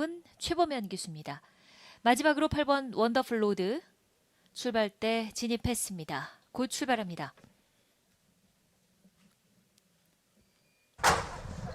헤이븐 최범현 기수입니다. 마지막으로 8번 원더풀 로드 출발대 진입했습니다. 곧 출발합니다.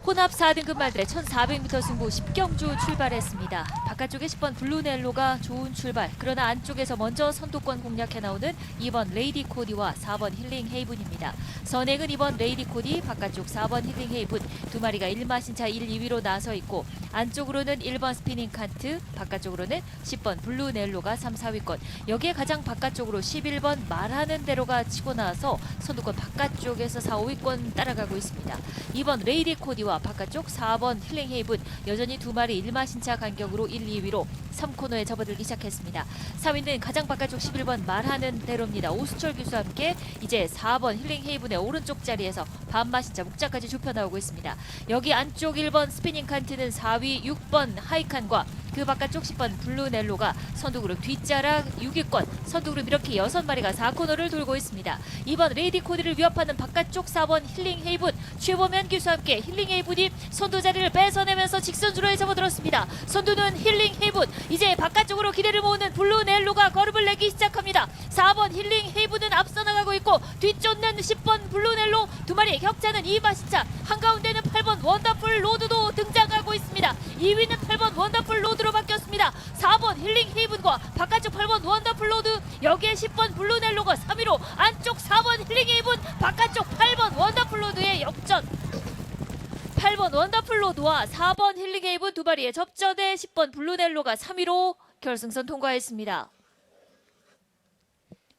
혼합 4등급 말들의 1400m 승부 10경주 출발했습니다. 바깥쪽에 10번 블루넬로가 좋은 출발. 그러나 안쪽에서 먼저 선두권 공략해 나오는 2번 레이디 코디와 4번 힐링 헤이븐입니다. 선행은 2번 레이디 코디, 바깥쪽 4번 힐링 헤이븐 두 마리가 1마신차 1, 2위로 나서 있고 안쪽으로는 1번 스피닝 카트, 바깥쪽으로는 10번 블루넬로가 3, 4위권. 여기에 가장 바깥쪽으로 11번 말하는 대로가 치고 나서 선두권 바깥쪽에서 4, 5위권 따라가고 있습니다. 2번 레이디 코디와 바깥쪽 4번 힐링 헤이븐 여전히 두 마리 1마신차 간격으로 1, 2위로 3코너에 접어들기 시작했습니다. 4위는 가장 바깥쪽 11번 말하는 대로입니다. 오수철 교수와 함께 이제 4번 힐링 헤이븐의 오른쪽 자리에서 반마신차 목자까지 좁혀 나오고 있습니다. 여기 안쪽 1번 스피닝 칸트는 4위 6번 하이칸과 그 바깥쪽 10번 블루넬로가 선두그룹 뒷자락 6위권 선두그룹 이렇게 6마리가 4코너를 돌고 있습니다. 2번 레이디 코디를 위협하는 바깥쪽 4번 힐링 헤이븐 최보면 기수와 함께 힐링 헤이븐이 선두 자리를 뺏어내면서 직선주로에 접어들었습니다. 선두는 힐링 헤이븐 이제 바깥쪽으로 기대를 모으는 블루넬로가 걸음을 내기 시작합니다. 4번 힐링 헤이븐은 앞서 나가고 있고 뒤쫓는 10번 블루넬로 두 마리의 격차는 2마시차 한가운데는 8번 원더풀 로드도 등장하고 있습니다. 2위는 8번 원더풀 로드로 바뀌었습니다. 4번 힐링 헤이븐과 바깥쪽 8번 원더풀 로드 여기에 10번 블루넬로가 3위로 안쪽 4번 힐링 헤이븐 바깥쪽 8번 원더풀 로드의 역전 8번 원더풀 로드와 4번 힐링 헤이븐 두 마리의 접전에 10번 블루넬로가 3위로 결승선 통과했습니다.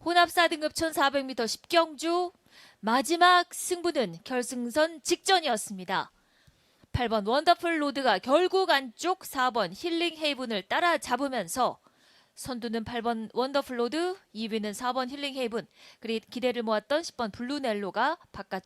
혼합 4등급 1400m 10경주 마지막 승부는 결승선 직전이었습니다. 8번 원더풀 로드가 결국 안쪽 4번 힐링 헤이븐을 따라잡으면서 선두는 8번 원더풀 로드, 2위는 4번 힐링 헤이븐, 그리고 기대를 모았던 10번 블루넬로가 바깥쪽